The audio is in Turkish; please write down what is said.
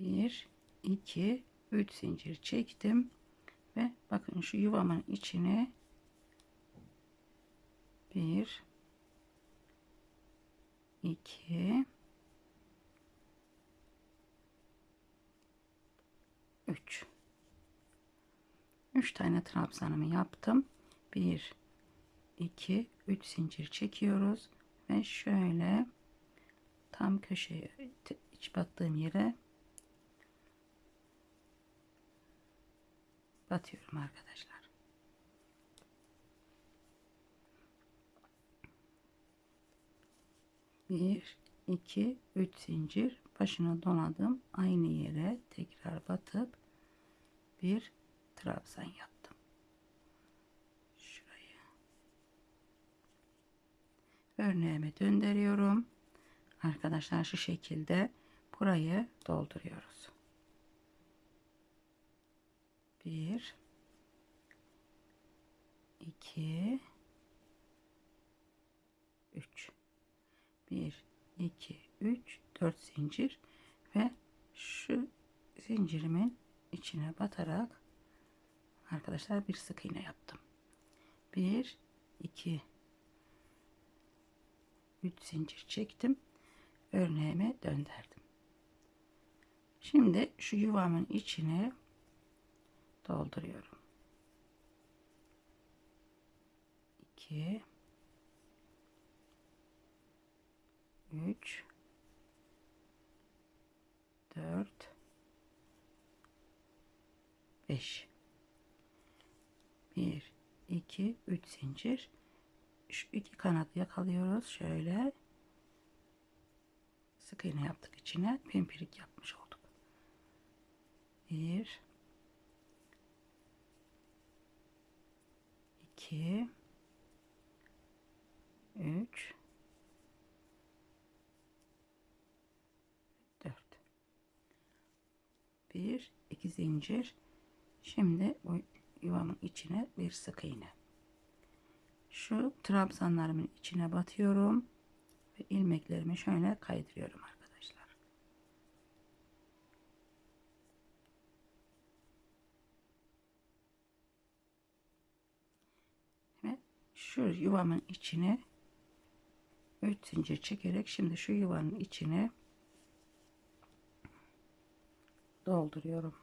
1 2 3 zincir çektim. Ve bakın şu yuvamın içine 1 2 3 3 tane trabzanımı yaptım. 1 2 3 zincir çekiyoruz. Ve şöyle tam köşeye iç battığım yere batıyorum arkadaşlar. Bir, iki, üç zincir başına doladım. Aynı yere tekrar batıp bir trabzan yaptım. Şuraya. Örneğimi döndürüyorum. Arkadaşlar şu şekilde burayı dolduruyoruz. 1 2 3 1 2 3 4 zincir ve şu zincirimin içine batarak arkadaşlar bir sık iğne yaptım. 1 2 3 zincir çektim. Örneğime döndürdüm. Şimdi şu yuvamın içine dolduruyorum. 2 3 4 5 1 2 3 zincir. Şu iki kanadı yakalıyoruz. Şöyle sık iğne yaptık içine. Pimpirik yapmış olduk. 1 2 3 4 1 2 zincir. Şimdi bu yuvamın içine bir sık iğne. Şu trabzanlarımın içine batıyorum ve ilmeklerimi şöyle kaydırıyorum arkadaşlar ve şu yuvamın içine 3 zincir çekerek şimdi şu yuvanın içine dolduruyorum